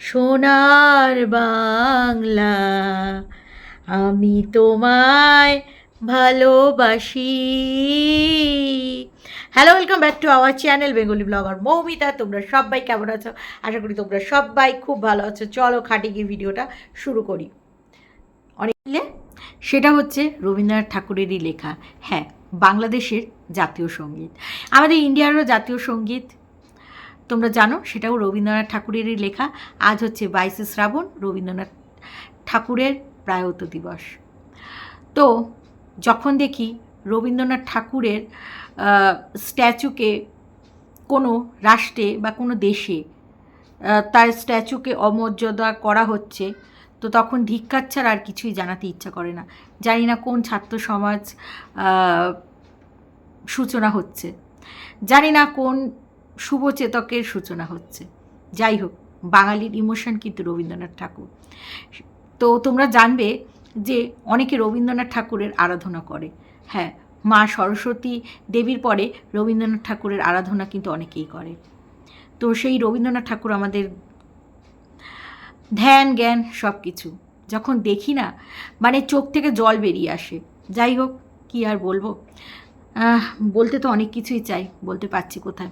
সোনার বাংলা, আমি তোমায় ভালোবাসি। Hello welcome back to our channel Bengali blogger Moumita তোমরা সবাই কেমন আছো? আশা করি তোমরা সবাই খুব ভালো আছো। চলো খাটে গিয়ে ভিডিওটা শুরু করি। অনেক সেটা হচ্ছে রবীন্দ্রনাথ ঠাকুরেরই লেখা হ্যাঁ বাংলাদেশের জাতীয় সংগীত। আমাদের ইন্ডিয়ারও জাতীয় সংগীত তোমরা জানো, সেটাও রবীন্দ্রনাথ ঠাকুরেরই লেখা। আজ হচ্ছে বাইশে শ্রাবণ, রবীন্দ্রনাথ ঠাকুরের প্রায়ত দিবস। তো যখন দেখি রবীন্দ্রনাথ ঠাকুরের স্ট্যাচুকে কোনো রাষ্ট্রে বা কোনো দেশে তার স্ট্যাচুকে অমর্যাদা করা হচ্ছে, তো তখন ধিক্কার ছাড়া আর কিছুই জানাতে ইচ্ছা করে না। জানি না কোন ছাত্র সমাজ সূচনা হচ্ছে। জানি না কোন শুভচেতকের সূচনা হচ্ছে। যাই হোক, বাঙালির ইমোশন কিন্তু রবীন্দ্রনাথ ঠাকুর। তো তোমরা জানবে যে অনেকে রবীন্দ্রনাথ ঠাকুরের আরাধনা করে। হ্যাঁ মা সরস্বতী দেবীর পরে রবীন্দ্রনাথ ঠাকুরের আরাধনা কিন্তু অনেকেই করে। তো সেই রবীন্দ্রনাথ ঠাকুর আমাদের ধ্যান, জ্ঞান সব কিছু যখন দেখি না মানে চোখ থেকে জল বেরিয়ে আসে। যাই হোক, কি আর বলব? বলতে তো অনেক কিছুই চাই, বলতে পারছি কোথায়।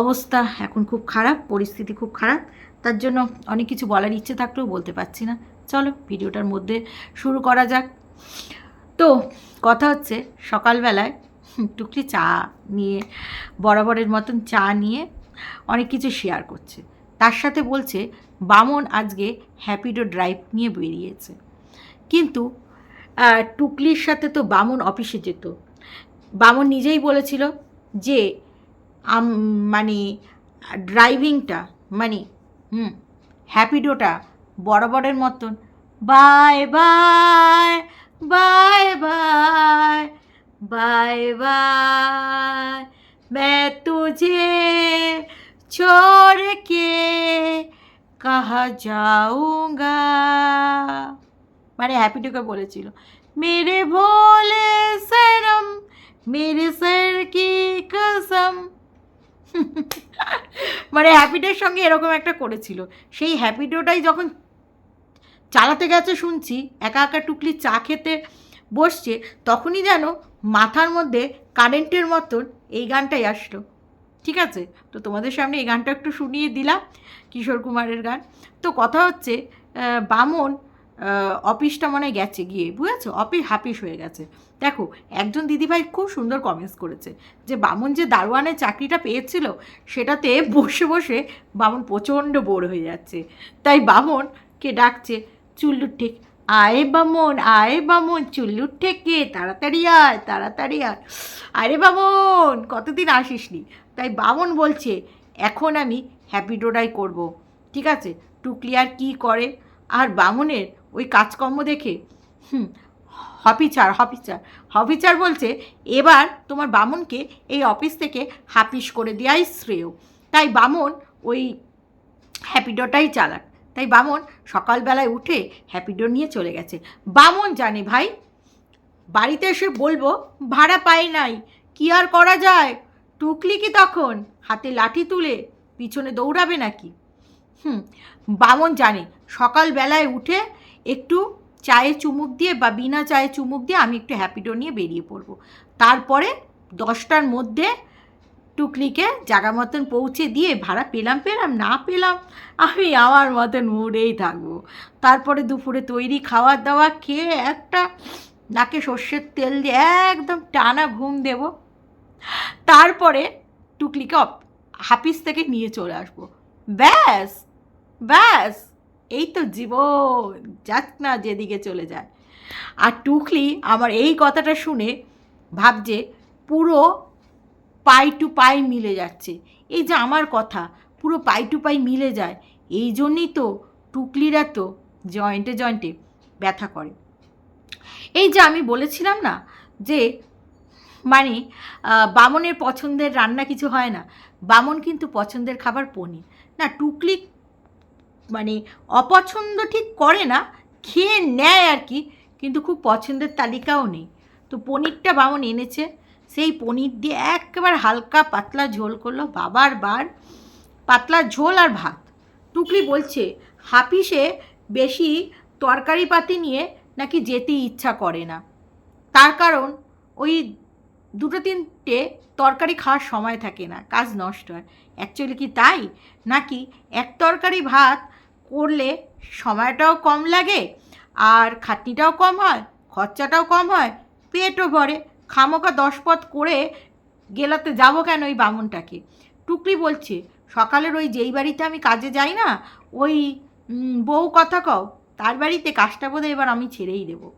অবস্থা এখন খুব খারাপ, পরিস্থিতি খুব খারাপ, তার জন্য অনেক কিছু বলার ইচ্ছে থাকলেও বলতে পারছি না। চলো, ভিডিওটার মধ্যে শুরু করা যাক। তো, কথা হচ্ছে সকালবেলায় টুকলি চা নিয়ে, বরাবরের মতন চা নিয়ে অনেক কিছু শেয়ার করছে। তার সাথে বলছে, বামন আজকে হ্যাপিডো ড্রাইভ নিয়ে বেরিয়েছে। কিন্তু টুকলির সাথে তো বামন অফিসে যেত। বামন নিজেই বলেছিল যে আম মানে ড্রাইভিংটা মানে হুম হ্যাপিডোটা বরাবরের মতন bye bye bye bye bye bye मैं तुझे छोड़ के कहा जाऊंगा মানে হ্যাপিটুকে বলেছিল মেরে ভোলে সরম মেরে সর কি কসম মানে হ্যাপিডোর সঙ্গে এরকম একটা করেছিল। সেই হ্যাপিডোটাই যখন চালাতে গেছে শুনছি, একা একা টুকলি চা খেতে বসছে, তখনই যেন মাথার মধ্যে কারেন্টের মতন এই গানটাই আসলো। ঠিক আছে? তো তোমাদের সামনে এই গানটা একটু শুনিয়ে দিলাম, কিশোর কুমারের গান। তো কথা হচ্ছে বামন অফিসটা মনে গেছে, গিয়ে বুঝেছ? অফিস হাফিস হয়ে গেছে। দেখো, একজন দিদিভাই খুব সুন্দর কমেন্টস করেছে যে, বামন যে দারোয়ানের চাকরিটা পেয়েছিল, সেটাতে বসে বসে বামন প্রচণ্ড বোর হয়ে যাচ্ছে। তাই বামনকে ডাকছে চুল্লুর ঠিক আয় বামন আয় বামন চুল্লুর ঠেকে তাড়াতাড়ি আয় তাড়াতাড়ি আয়। আরে বামন, কতদিন আসিসনি? তাই বামন বলছে, এখন আমি হ্যাপি ডোডাই করব। ঠিক আছে? টুকলি আর কী করে? আর বামনের ওই কাজকর্ম দেখে, হুম, হপিচার হপিচার হপিচার বলছে, এবার তোমার বামনকে এই অফিস থেকে হাপিস করে দেওয়াই শ্রেয়। তাই বামন ওই হ্যাপিডোটাই চালাক। তাই বামন সকালবেলায় উঠে হ্যাপিডো নিয়ে চলে গেছে। বামন জানে ভাই, বাড়িতে এসে বলব, ভাড়া পাই নাই, কি আর করা যায়? টুকলি কি তখন? হাতে লাঠি তুলে পিছনে দৌড়াবে নাকি? হুম, বামন জানে, সকালবেলায় উঠে একটু চায়ে চুমুক দিয়ে বা বিনা চায়ে চুমুক দিয়ে আমি একটু হ্যাপিডো নিয়ে বেরিয়ে পড়ব। তারপরে দশটার মধ্যে টুকলিকে জাগা মতন পৌঁছে দিয়ে ভাড়া পেলাম পেলাম, না পেলাম, আমি আমার মতন মুড়েই থাকব। তারপরে দুপুরে তৈরি খাওয়ার দাওয়া খেয়ে একটা নাকে সর্ষের তেল দিয়ে একদম টানা ঘুম দেব। তারপরে টুকলিকে হাফিস থেকে নিয়ে চলে আসব। ব্যাস ব্যাস। এই তো জীবন, যাক না যেদিকে চলে যায়। আর টুকলি আমার এই কথাটা শুনে ভাবছে পুরো পাই টু পাই মিলে যাচ্ছে। এই যে আমার কথা, পুরো পাই টু পাই মিলে যায়, এই জন্যই তো টুকলিরা তো জয়েন্টে জয়েন্টে ব্যথা করে। এই যে আমি বলেছিলাম না যে মানে বামনের পছন্দের রান্না কিছু হয় না। বামন কিন্তু পছন্দের খাবার পনির। না, টুকলি মানে অপছন্দ ঠিক করে না, খেয়ে নেয় আর কি, কিন্তু খুব পছন্দের তালিকাও নেই। তো পনিরটা বামন এনেছে, সেই পনির দিয়ে একেবারে হালকা পাতলা ঝোল করল, বাবার বার। পাতলা ঝোল আর ভাত। টুকলি বলছে হাপিসে বেশি তরকারি পাতি নিয়ে নাকি যেতে ইচ্ছা করে না। তার কারণ, ওই দুটো তিনটে তরকারি খাওয়ার সময় থাকে না, কাজ নষ্ট হয়। অ্যাকচুয়ালি কি তাই? নাকি এক তরকারি ভাত করলে সময়টাও কম লাগে আর খাটনিটাও কম হয়, খরচাটাও কম হয়, পেটও ভরে। খামোকা দশ পথ করে গেলাতে যাব কেন ওই বামুনটাকে? টুকলি বলছে, সকালের ওই যেই বাড়িতে আমি কাজে যাই না, ওই বউ কথা কও, তার বাড়িতে কাজটা বোধহয় এবার আমি ছেড়েই দেবো।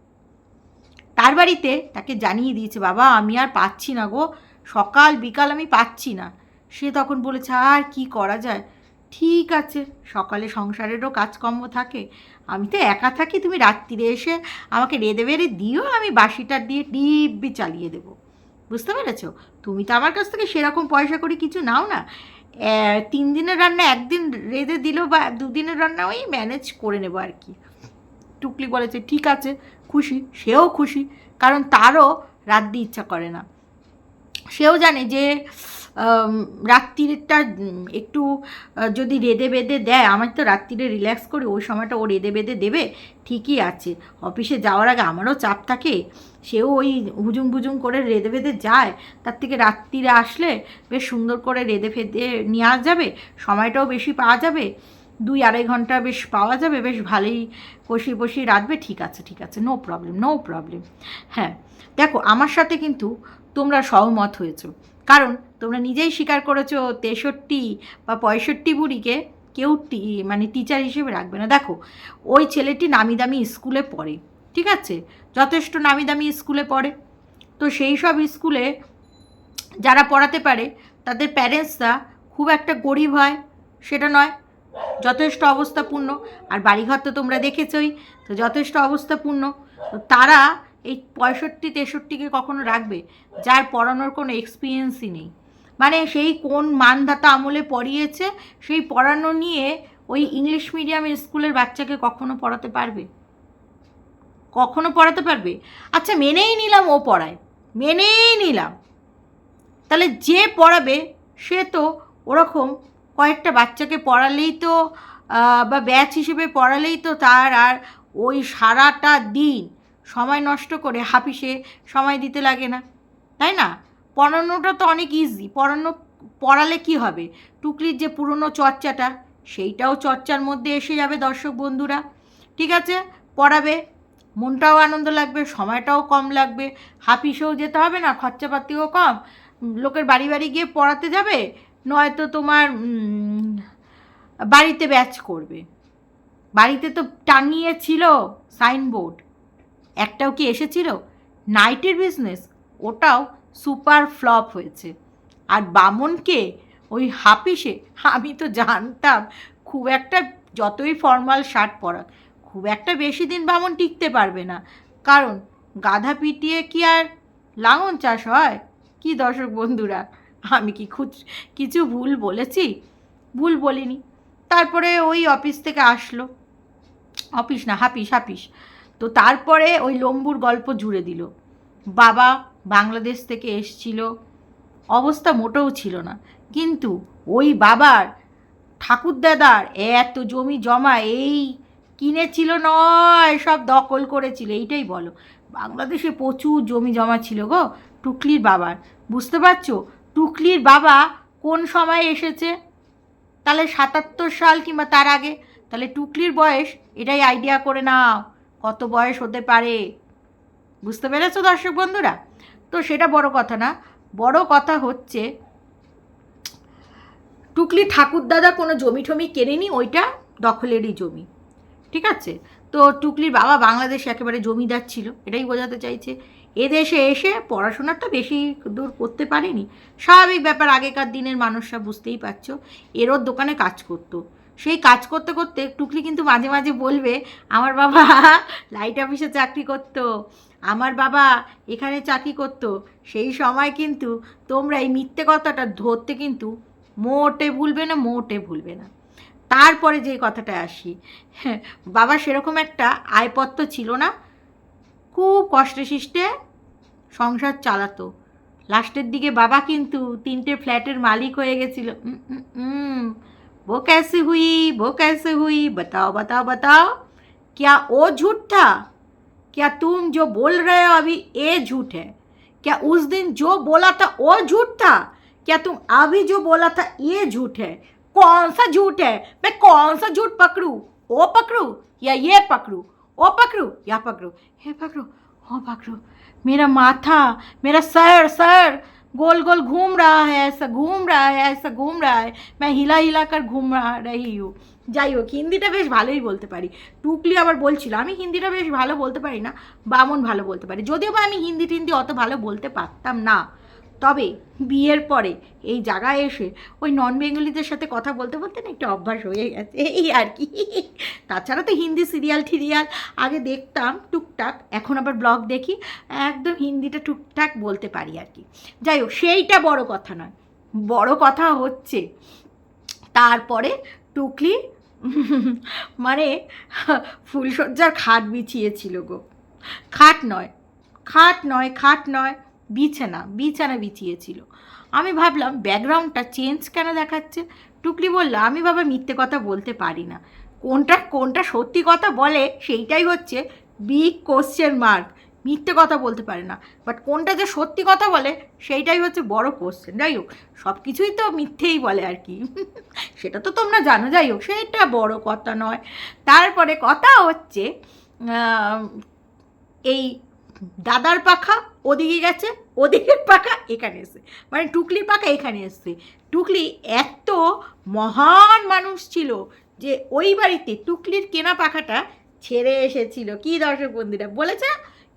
তার বাড়িতে তাকে জানিয়ে দিয়েছে, বাবা, আমি আর পাচ্ছি না গো, সকাল বিকাল আমি পাচ্ছি না। সে তখন বলেছে, আর কি করা যায়? ঠিক আছে, সকালে সংসারেরও কাজকর্ম থাকে। আমি তো একা থাকি, তুমি রাত্রিরে এসে আমাকে রেঁধে বেড়ে দিও, আমি বাসিটা দিয়ে ডিব্বি চালিয়ে দেবো। বুঝতে পেরেছ? তুমি তো আমার কাছ থেকে সেরকম পয়সা করে কিছু নাও না। তিন দিনের রান্না একদিন রেঁধে দিল বা দুদিনের রান্না ওই ম্যানেজ করে নেব আর কি। টুকলি বলেছে, ঠিক আছে, খুশি। সেও খুশি, কারণ তারও রাত্রি ইচ্ছা করে না। সেও জানে যে রাত্রিটা একটু যদি রেঁধে বেঁধে দেয়, আমার তো রাত্রিরে রিল্যাক্স করে, ওই সময়টা ও রেঁধে বেঁধে দেবে, ঠিকই আছে। অফিসে যাওয়ার আগে আমারও চাপ থাকে, সেও ওই হুজুম বুজুম করে রেঁধে বেঁধে যায়, তার থেকে রাত্রিরে আসলে বেশ সুন্দর করে রেঁধে ফেঁধে নেওয়া যাবে, সময়টাও বেশি পাওয়া যাবে, দুই আড়াই ঘণ্টা বেশ পাওয়া যাবে, বেশ ভালোই কষিয়ে বসিয়ে রাখবে ঠিক আছে ঠিক আছে নো প্রবলেম নো প্রবলেম হ্যাঁ দেখো, আমার সাথে কিন্তু তোমরা সহমত হয়েছো। কারণ তোমরা নিজেই স্বীকার করেছ তেষট্টি বা পঁয়ষট্টি বুড়িকে কেউ টি মানে টিচার হিসেবে রাখবে না। দেখো, ওই ছেলেটি নামি দামি স্কুলে পড়ে, ঠিক আছে? যথেষ্ট নামি দামি স্কুলে পড়ে। তো সেই সব স্কুলে যারা পড়াতে পারে, তাদের প্যারেন্টসরা খুব একটা গরিব হয়, সেটা নয়। যথেষ্ট অবস্থাপূর্ণ। আর বাড়িঘর তো তোমরা দেখেছই, তো যথেষ্ট অবস্থাপূর্ণ। তো তারা এই পঁয়ষট্টি, তেষট্টিকে কখনো রাখবে? যার পড়ানোর কোনো এক্সপিরিয়েন্সই নেই। মানে সেই কোন মানধাতা আমলে পড়িয়েছে, সেই পড়ানো নিয়ে ওই ইংলিশ মিডিয়াম স্কুলের বাচ্চাকে কখনো পড়াতে পারবে? কখনো পড়াতে পারবে? আচ্ছা মেনেই নিলাম ও পড়ায়। মেনেই নিলাম। তাহলে যে পড়াবে, সে তো ওরকম কয়েকটা বাচ্চাকে পড়ালেই তো বা ব্যাচ হিসেবে পড়ালেই তো তার আর ওই সারাটা দিন সময় নষ্ট করে হাফিসে সময় দিতে লাগে না। তাই না? পড়ানোটা তো অনেক ইজি পড়ানো, পড়ালে কি হবে? টুকলির যে পুরনো চর্চাটা, সেইটাও চর্চার মধ্যে এসে যাবে দর্শক বন্ধুরা। ঠিক আছে? পড়াবে, মনটাও আনন্দ লাগবে, সময়টাও কম লাগবে। হাফিসেও যেতে হবে না, খরচাপাতিও কম। লোকের বাড়ি বাড়ি গিয়ে পড়াতে যাবে, নয়তো তোমার বাড়িতে ব্যাচ করবে। বাড়িতে তো টাঙিয়েছিল সাইনবোর্ড। একটাও কি এসেছিল? নাইটের বিজনেস ওটাও সুপার ফ্লপ হয়েছে। আর বামনকে ওই হাপিসে আমি তো জানতাম, খুব একটা যতই ফর্মাল শার্ট পরা খুব একটা বেশি দিন বামন টিকতে পারবে না। কারণ গাধা পিটিয়ে কি আর লাঙন চাষ হয়? কি দর্শক বন্ধুরা, আমি কি খুচ কিছু ভুল বলেছি? ভুল বলিনি। তারপরে ওই অফিস থেকে আসলো। অফিস না হাপিস হাপিস তো তারপরে ওই লম্বুর গল্প জুড়ে দিল। বাবা বাংলাদেশ থেকে এসছিল। অবস্থা মোটেও ছিল না। কিন্তু ওই বাবার ঠাকুরদাদার এত জমি জমা এই কিনেছিল নয়, সব দখল করেছিল, এইটাই বলো। বাংলাদেশে প্রচুর জমি জমা ছিল গো টুকলির বাবার। বুঝতে পারছ? টুকলির বাবা কোন সময় এসেছে? তাহলে সাতাত্তর সাল কিংবা তার আগে? তাহলে টুকলির বয়স, এটাই আইডিয়া করে নাও। কত বয়স হতে পারে? বুঝতে পেরেছ দর্শক বন্ধুরা? তো সেটা বড় কথা না, বড় কথা হচ্ছে, টুকলি ঠাকুরদাদা কোনো জমি টমি কেনেনি, ওইটা দখলেরই জমি, ঠিক আছে? তো টুকলির বাবা বাংলাদেশে একেবারে জমিদার ছিল, এটাই বোঝাতে চাইছে। এদেশে এসে পড়াশোনাটা বেশি দূর করতে পারেনি। স্বাভাবিক ব্যাপার, আগেকার দিনের মানুষরা বুঝতেই পারছ, এরও দোকানে কাজ করতো। সেই কাজ করতে করতে টুকলি কিন্তু মাঝে মাঝে বলবে, আমার বাবা লাইট অফিসে চাকরি করতো, আমার বাবা এখানে চাকরি করতো। সেই সময় কিন্তু তোমরা এই মিথ্যে কথাটা ধরতে কিন্তু মোটে ভুলবে না, মোটে ভুলবে না। তারপরে যে কথাটা আসি, বাবা সেরকম একটা আয়পত্র ছিল না, খুব কষ্টে শিষ্টে সংসার চালাতো। লাস্টের দিকে বাবা কিন্তু তিনটে ফ্ল্যাটের মালিক হয়ে গেছিল। वो कैसे हुई? वो कैसे हुई? बताओ बताओ बताओ। क्या वो झूठ था? क्या तुम जो बोल रहे हो अभी ये झूठ है? क्या उस दिन जो बोला था वो झूठ था? क्या तुम अभी जो बोला था ये झूठ है? कौन सा झूठ है? मैं कौन सा झूठ पकड़ू? वो पकड़ू या ये पकड़ू? वो पकड़ू या पकड़ूं? ये पकड़ूं, वो पकड़ूं। मेरा माथा, मेरा सर सर। गोल गोल घूम रहा है ऐसा घूम रहा है ऐसा घूम रहा है मैं हिला हिला कर घूम रहा रही हूँ যাই হোক হিন্দিটা বেশ ভালোই বলতে পারি টুকলি আবার বলছিল আমি হিন্দিটা বেশ ভালো বলতে পারি না বামন ভালো বলতে পারি যদিও বা আমি হিন্দি টিন্দি অত ভালো বলতে পারতাম না তবে বিয়ের পরে এই জায়গায় এসে ওই নন বেঙ্গলিদের সাথে কথা বলতে বলতে না একটু অভ্যাস হয়ে গেছে। এই আর কি। তাছাড়া তো হিন্দি সিরিয়াল টিরিয়াল আগে দেখতাম টুকটাক, এখন আবার ব্লগ দেখি, একদম হিন্দিটা টুকটাক বলতে পারি আর কি। যাই হোক, সেইটা বড় কথা নয়। বড় কথা হচ্ছে, তারপরে টুকলি মানে ফুলসজ্জার খাট বিছিয়েছিল গো। খাট নয় খাট নয় খাট নয়। বিছানা বিছানা বিছিয়েছিল। আমি ভাবলাম, ব্যাকগ্রাউন্ডটা চেঞ্জ কেন দেখাচ্ছে? টুকলি বলল, আমি বাবা মিথ্যে কথা বলতে পারি না। কোনটা কোনটা সত্যি কথা বলে সেইটাই হচ্ছে বিগ কোশ্চেন মার্ক মিথ্যে কথা বলতে পারে না। বাট কোনটা যে সত্যি কথা বলে সেইটাই হচ্ছে বড় কোশ্চেন যাই হোক সব কিছুই তো মিথ্যেই বলে আর কি। সেটা তো তোমরা জানো। যাই হোক, সেটা বড় কথা নয়। তারপরে কথা হচ্ছে এই দাদার পাখা ওদিকে গেছে, ওদিকের পাখা এখানে এসে মানে টুকলির পাখা এখানে এসছে। টুকলি এত মহান মানুষ ছিল যে ওই বাড়িতে টুকলির কেনা পাখাটা ছেড়ে এসেছিল। কি দর্শক বন্ধুরা বলেছে?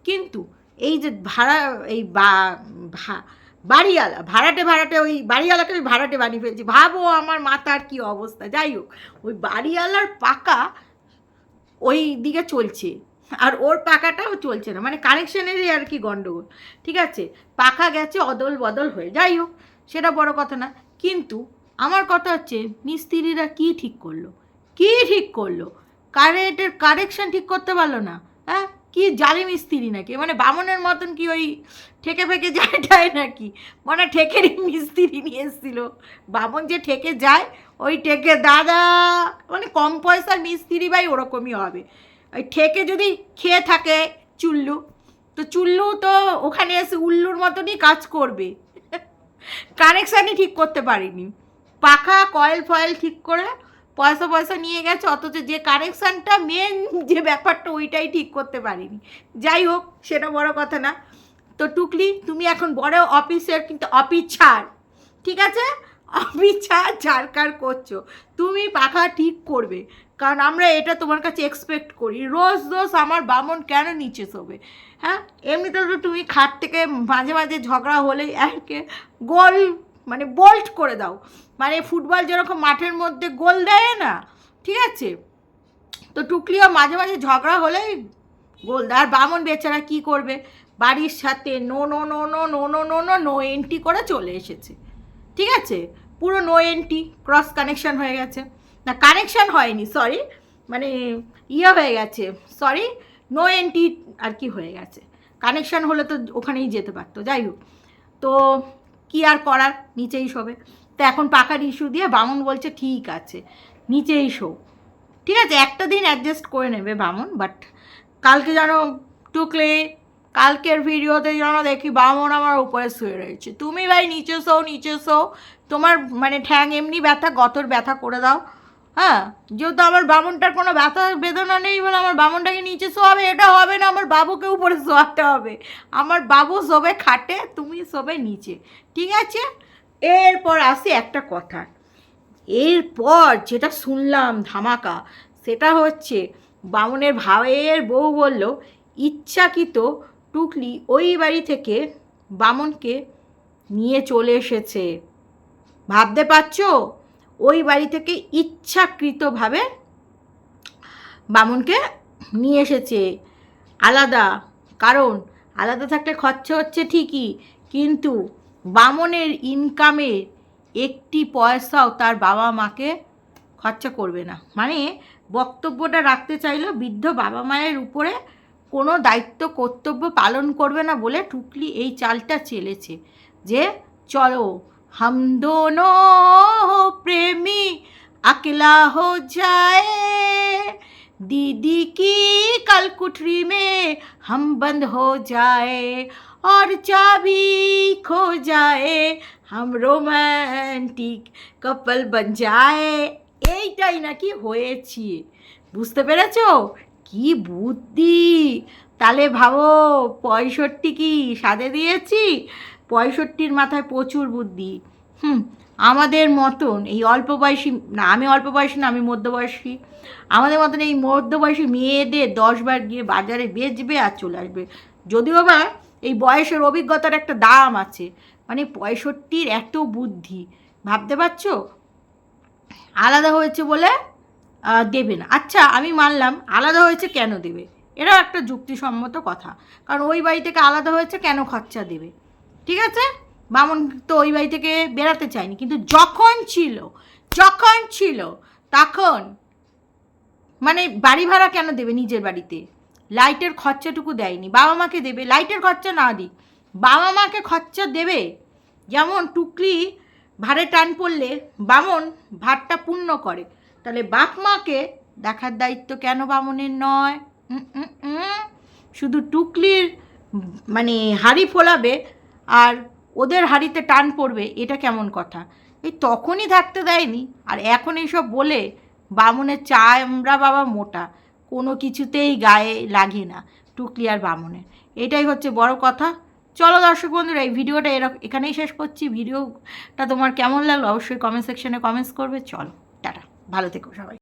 কিন্তু এই যে ভাড়া, এই বাড়িওয়ালা, ভাড়াটে ভাড়াটে ওই বাড়িওয়ালাকে ওই ভাড়াটে বানিয়ে ফেলছি। ভাবো আমার মাথার কি অবস্থা। যাই হোক, ওই বাড়িওয়ালার পাকা ওই দিকে চলছে। আর ওর পাকাটাও চলছে না মানে কানেকশনেরই আর কি গণ্ডগোল ঠিক আছে? পাখা গেছে, অদল বদল হয়ে। যাই হোক, সেটা বড় কথা না। কিন্তু আমার কথা হচ্ছে, মিস্ত্রিরা কি ঠিক করল? কি ঠিক করল? কারেন্টের কারেকশন ঠিক করতে পারল না। হ্যাঁ? কি জালি মিস্ত্রি নাকি? মানে বামনের মতন কি ওই ঠেকে ফেকে যায় টায় নাকি? মানে ঠেকেরই মিস্ত্রি নিয়ে এসেছিল। বামন যে ঠেকে যায়, ওই ঠেকে, দাদা! মানে কম পয়সার মিস্ত্রি ভাই ওরকমই হবে। ওই ঠেকে যদি খেয়ে থাকে চুল্লু, তো চুল্লু তো ওখানে এসে উল্লুর মতনই কাজ করবে। কানেকশানই ঠিক করতে পারিনি। পাখা, কয়েল ফয়েল ঠিক করে পয়সা পয়সা নিয়ে গেছে, অথচ যে কানেকশানটা মেন যে ব্যাপারটা ওইটাই ঠিক করতে পারিনি। যাই হোক, সেটা বড় কথা না। তো টুকলি, তুমি এখন বড় অফিসের কিন্তু অফিস ছাড়, ঠিক আছে? অফিস ছাড় ছাড়কার করছ তুমি পাখা ঠিক করবে কারণ আমরা এটা তোমার কাছে এক্সপেক্ট করি রোজ রোজ আমার বামন কেন নিচে শোবে হ্যাঁ এমনিতে তো তুমি খাট থেকে মাঝে মাঝে ঝগড়া হলেই একে গোল মানে বোল্ট করে দাও মানে ফুটবল যেরকম মাঠের মধ্যে গোল দেয় না ঠিক আছে তো টুকলিও মাঝে মাঝে ঝগড়া হলেই গোল দেয় আর বামন বেচারা কী করবে বাড়ির সাথে no no no no no no no no no entry করে চলে এসেছে ঠিক আছে পুরো নো এন্ট্রি ক্রস কানেকশন হয়ে গেছে। না কানেকশন হয়নি সরি মানে ইয়ে হয়ে গেছে সরি নো এন্ট্রি আর কি হয়ে গেছে। কানেকশন হলে তো ওখানেই যেতে পারতো, যাই হোক। তো কি আর করার, নিচেই শোবে। তো এখন পাখার ইস্যু দিয়ে বামুন বলছে, ঠিক আছে, নিচেই শো ঠিক আছে, একটা দিন অ্যাডজাস্ট করে নেবে বামুন বাট কালকে যেন টুকলে, কালকের ভিডিওতে যেন দেখি বামন আমার উপরে শুয়ে রয়েছে। তুমি ভাই নিচে শো নিচে শো তোমার মানে ঠ্যাং এমনি ব্যথা, গতর ব্যথা করে দাও। হ্যাঁ? যেহেতু আমার বামনটার কোনো ব্যথা বেদনা নেই বলে আমার বামনটাকে নিচে শোয়াবে, এটা হবে না, আমার বাবুকে উপরে শোয়াতে হবে। আমার বাবু শোবে খাটে, তুমি শোবে নিচে। ঠিক আছে? এরপর আসি একটা কথা। এরপর যেটা শুনলাম ধামাকা, সেটা হচ্ছে বামনের ভাইয়ের বউ বলল, ইচ্ছাকৃত টুকলি ওই বাড়ি থেকে বামনকে নিয়ে চলে এসেছে। ভাবতে পারছ? ওই বাড়ি থেকে ইচ্ছাকৃতভাবে বামনকে নিয়ে এসেছে। আলাদা, কারণ আলাদা থাকলে খরচা হচ্ছে ঠিকই, কিন্তু বামনের ইনকামের একটি পয়সাও তার বাবা মাকে খরচা করবে না। মানে বক্তব্যটা রাখতে চাইলো বৃদ্ধ বাবা মায়ের উপরে কোনো দায়িত্ব, কর্তব্য পালন করবে না বলে টুকলি এই চালটা চেলেছে যে, চলো হাম দোনো প্রেমী अकेला हो जाए दीदी की कलकुठरी में हम बंद हो जाए और चाबी खो जाए हम रोमांटिक कपल बन जाए এইটাই নাকি হয়েছি বুঝতে পেরেছো কি বুদ্ধি তাহলে ভাবো পঁয়ষট্টি কি সাদে দিয়েছি পঁয়ষট্টির মাথায় প্রচুর বুদ্ধি। হুম, আমাদের মতন এই অল্প বয়সী, না, আমি অল্প বয়সী না, আমি মধ্যবয়সী, আমাদের মতন এই মধ্যবয়সী মেয়েদের দশবার গিয়ে বাজারে বেচবে আর চলে আসবে। যদিও বা এই বয়সের অভিজ্ঞতার একটা দাম আছে মানে পঁয়ষট্টির এত বুদ্ধি, ভাবতে পারছ? আলাদা হয়েছে বলে দেবে না। আচ্ছা আমি মানলাম, আলাদা হয়েছে কেন দেবে? এটাও একটা যুক্তিসম্মত কথা, কারণ ওই বাড়ি থেকে আলাদা হয়েছে কেন খরচা দেবে? ঠিক আছে? বামন তো ওই বাড়ি থেকে বেরাতে চায়নি, কিন্তু যখন ছিল যখন ছিল, তখন মানে বাড়ি ভাড়া কেন দেবে নিজের বাড়িতে? লাইটের খরচাটুকু দেয়নি, বাবা মাকে দেবে, লাইটের খরচা না দিক, বাবা মাকে খরচা দেবে। যেমন টুকলি ভাড়ে টান পড়লে বামন ভাতটা পূর্ণ করে, তাহলে বাপ মাকে দেখার দায়িত্ব কেন বামনের নয়। শুধু টুকলির মানে হাড়ি ফোলাবে আর ওদের হাড়িতে টান পড়বে, এটা কেমন কথা? এই তখনই থাকতে দেয়নি, আর এখন এইসব বলে বামনের চামড়া বাবা মোটা, কোনো কিছুতেই গায়ে লাগে না টুকলি আর বামনের। এটাই হচ্ছে বড় কথা। চলো দর্শক বন্ধুরা, এই ভিডিওটা এরকম এখানেই শেষ করছি। ভিডিওটা তোমার কেমন লাগল অবশ্যই কমেন্ট সেকশনে কমেন্টস করবে। চলো, টাটা, ভালো থেকো সবাই।